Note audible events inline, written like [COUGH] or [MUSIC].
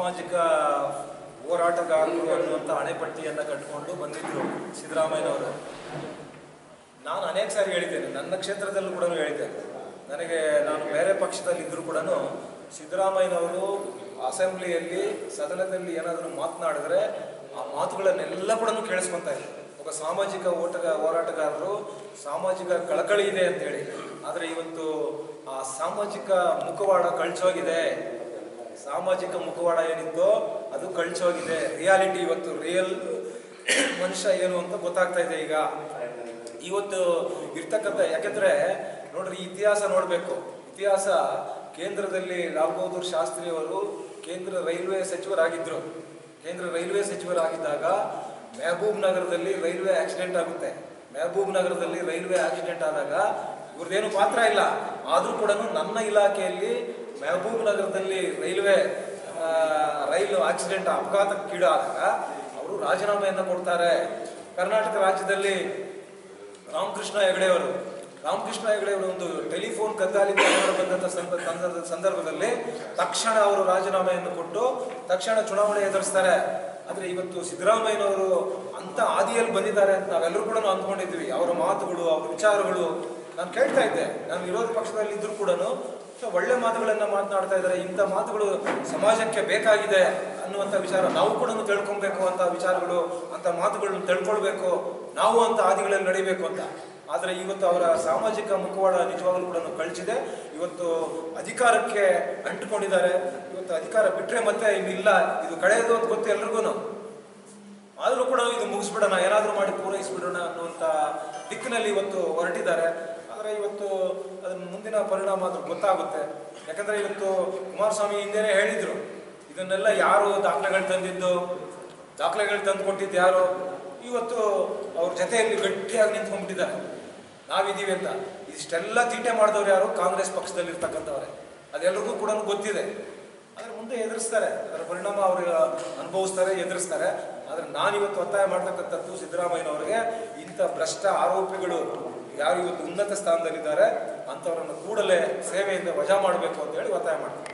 ಸಾಮಾಜಿಕ ಹೋರಾಟಗಾರರು ಅನ್ನುವಂಥ ಹಣೆಪಟ್ಟಿಯನ್ನು ಕಟ್ಕೊಂಡು ಬಂದಿದ್ದರು ಸಿದ್ದರಾಮಯ್ಯನವರು. ನಾನು ಅನೇಕ ಸಾರಿ ಹೇಳಿದ್ದೇನೆ, ನನ್ನ ಕ್ಷೇತ್ರದಲ್ಲೂ ಕೂಡ ಹೇಳಿದ್ದೇನೆ. ನನಗೆ ನಾನು ಬೇರೆ ಪಕ್ಷದಲ್ಲಿದ್ದರೂ ಕೂಡ ಸಿದ್ದರಾಮಯ್ಯನವರು ಅಸೆಂಬ್ಲಿಯಲ್ಲಿ, ಸದನದಲ್ಲಿ ಏನಾದರೂ ಮಾತನಾಡಿದ್ರೆ ಆ ಮಾತುಗಳನ್ನೆಲ್ಲ ಕೂಡ ಕೇಳಿಸ್ಕೊತಾ ಇದ್ರು. ಒಬ್ಬ ಸಾಮಾಜಿಕ ಓಟಗ, ಹೋರಾಟಗಾರರು ಸಾಮಾಜಿಕ ಕಳಕಳಿ ಇದೆ ಅಂತೇಳಿ ಆದರೆ ಇವತ್ತು ಆ ಸಾಮಾಜಿಕ ಮುಖವಾಡ ಕಳ್ಚೋಗಿದೆ. ಸಾಮಾಜಿಕ ಮುಖವಾಡ ಏನಿತ್ತೋ ಅದು ಕಳ್ಚೋಗಿದೆ. ರಿಯಾಲಿಟಿ ಇವತ್ತು ರಿಯಲ್ [COUGHS] ಮನುಷ್ಯ ಏನು ಅಂತ ಗೊತ್ತಾಗ್ತಾ ಇದೆ ಈಗ. ಇವತ್ತು ಇರ್ತಕ್ಕಂಥ, ಯಾಕೆಂದ್ರೆ ನೋಡ್ರಿ, ಇತಿಹಾಸ ನೋಡಬೇಕು. ಇತಿಹಾಸ ಕೇಂದ್ರದಲ್ಲಿ ಲಾಲ್ ಬಹದ್ದೂರ್ ಶಾಸ್ತ್ರಿ ಅವರು ಕೇಂದ್ರ ರೈಲ್ವೆ ಸಚಿವರಾಗಿದ್ದರು ಕೇಂದ್ರ ರೈಲ್ವೆ ಸಚಿವರಾಗಿದ್ದಾಗ ಮೆಹಬೂಬ್ ನಗರದಲ್ಲಿ ರೈಲ್ವೆ ಆಕ್ಸಿಡೆಂಟ್ ಆಗುತ್ತೆ. ಮೆಹಬೂಬ್ ನಗರದಲ್ಲಿ ರೈಲ್ವೆ ಆಕ್ಸಿಡೆಂಟ್ ಆದಾಗ ಇವ್ರದ್ದೇನು ಪಾತ್ರ ಇಲ್ಲ. ಆದರೂ ಕೂಡ ನನ್ನ ಇಲಾಖೆಯಲ್ಲಿ ಮೆಹಬೂಬ್ ನಗರದಲ್ಲಿ ರೈಲ್ವೆ ರೈಲು ಆಕ್ಸಿಡೆಂಟ್ ಅಪಘಾತಕ್ಕೀಡಾದಾಗ ಅವರು ರಾಜೀನಾಮೆಯನ್ನು ಕೊಡ್ತಾರೆ. ಕರ್ನಾಟಕ ರಾಜ್ಯದಲ್ಲಿ ರಾಮಕೃಷ್ಣ ಹೆಗಡೆಯವರು. ರಾಮಕೃಷ್ಣ ಹೆಗಡೆಯವರು ಒಂದು ಟೆಲಿಫೋನ್ ಕದ್ದಾಲಿಕೆ ಬಂದಂಥ ಸಂದ- ಸಂದರ್ಭ- ಸಂದರ್ಭದಲ್ಲಿ ತಕ್ಷಣ ಅವರು ರಾಜೀನಾಮೆಯನ್ನು ಕೊಟ್ಟು ತಕ್ಷಣ ಚುನಾವಣೆ ಎದುರಿಸ್ತಾರೆ. ಆದರೆ ಇವತ್ತು ಸಿದ್ದರಾಮಯ್ಯನವರು ಅಂತ ಆದಿಯಲ್ಲಿ ಬಂದಿದ್ದಾರೆ ಅಂತ ನಾವೆಲ್ಲರೂ ಕೂಡ ಅಂದ್ಕೊಂಡಿದ್ವಿ ಅವರ ಮಾತುಗಳು, ಅವರ ವಿಚಾರಗಳು ನಾನು ಕೇಳ್ತಾ ಇದ್ದೆ. ನಾನು ವಿರೋಧ ಪಕ್ಷದಲ್ಲಿ ಇದ್ರೂ ಕೂಡ ಒಳ್ಳೆ ಮಾತುಗಳನ್ನ ಮಾತನಾಡ್ತಾ ಇದ್ದಾರೆ, ಇಂಥ ಮಾತುಗಳು ಸಮಾಜಕ್ಕೆ ಬೇಕಾಗಿದೆ ಅನ್ನುವಂಥ ವಿಚಾರ ನಾವು ಕೂಡ ತಿಳ್ಕೊಬೇಕು ಅಂತ ವಿಚಾರಗಳು, ಅಂತ ಮಾತುಗಳನ್ನು ತಿಳ್ಕೊಳ್ಬೇಕು, ನಾವು ಅಂತ ಹಾದಿಗಳಲ್ಲಿ ನಡಿಬೇಕು ಅಂತ. ಆದರೆ ಇವತ್ತು ಅವರ ಸಾಮಾಜಿಕ ಮುಖವಾಡ ನಿಜವಾಗ್ಲೂ ಕೂಡ ಕಳಿಸಿದೆ ಇವತ್ತು ಅಧಿಕಾರಕ್ಕೆ ಅಂಟುಕೊಂಡಿದ್ದಾರೆ. ಇವತ್ತು ಅಧಿಕಾರ ಬಿಟ್ಟರೆ ಮತ್ತೆ ಇಲ್ಲ ಇದು ಕಳೆಯೋದು ಅಂತ ಗೊತ್ತು ಎಲ್ರಿಗೂ ಆದರೂ ಕೂಡ ಇದು ಮುಗಿಸ್ಬಿಡೋಣ, ಏನಾದರೂ ಮಾಡಿ ಪೂರೈಸ್ಬಿಡೋಣ ಅನ್ನುವಂಥ ದಿಕ್ಕಿನಲ್ಲಿ ಇವತ್ತು ಹೊರಟಿದ್ದಾರೆ. ಆದರೆ ಇವತ್ತು ಅದನ್ನು ಮುಂದಿನ ಪರಿಣಾಮ ಅದ್ರ ಗೊತ್ತಾಗುತ್ತೆ. ಯಾಕಂದ್ರೆ ಇವತ್ತು ಕುಮಾರಸ್ವಾಮಿ ಹಿಂದೆನೇ ಹೇಳಿದ್ರು, ಇದನ್ನೆಲ್ಲ ಯಾರು ದಾಖಲೆಗಳು ತಂದಿದ್ದು, ದಾಖಲೆಗಳು ತಂದು ಕೊಟ್ಟಿದ್ದು ಯಾರು? ಇವತ್ತು ಅವ್ರ ಜೊತೆಯಲ್ಲಿ ಗಟ್ಟಿಯಾಗಿ ನಿಂತ್ಕೊಂಡ್ಬಿಟ್ಟಿದ್ದಾರೆ. ನಾವಿದ್ದೀವಿ ಅಂತ. ಇಷ್ಟೆಲ್ಲ ತೀಟೆ ಮಾಡಿದವ್ರು ಯಾರು? ಕಾಂಗ್ರೆಸ್ ಪಕ್ಷದಲ್ಲಿ ಇರ್ತಕ್ಕಂಥವ್ರೆ ಅದೆಲ್ಲರಿಗೂ ಕೂಡ ಗೊತ್ತಿದೆ. ಆದರೆ ಮುಂದೆ ಎದುರಿಸ್ತಾರೆ. ಅದರ ಪರಿಣಾಮ ಅವರು ಅನುಭವಿಸ್ತಾರೆ, ಎದುರಿಸ್ತಾರೆ. ಆದರೆ ನಾನಿವತ್ತು ಒತ್ತಾಯ ಮಾಡ್ತಕ್ಕಂಥದ್ದು ಸಿದ್ದರಾಮಯ್ಯನವ್ರಿಗೆ ಇಂಥ ಭ್ರಷ್ಟ ಆರೋಪಿಗಳು ಯಾರು ಇವತ್ತು ಉನ್ನತ ಸ್ಥಾನದಲ್ಲಿದ್ದಾರೆ ಅಂಥವ್ರನ್ನು ಕೂಡಲೇ ಸೇವೆಯಿಂದ ವಜಾ ಮಾಡಬೇಕು ಅಂತ ಹೇಳಿ ಒತ್ತಾಯ ಮಾಡ್ತಾರೆ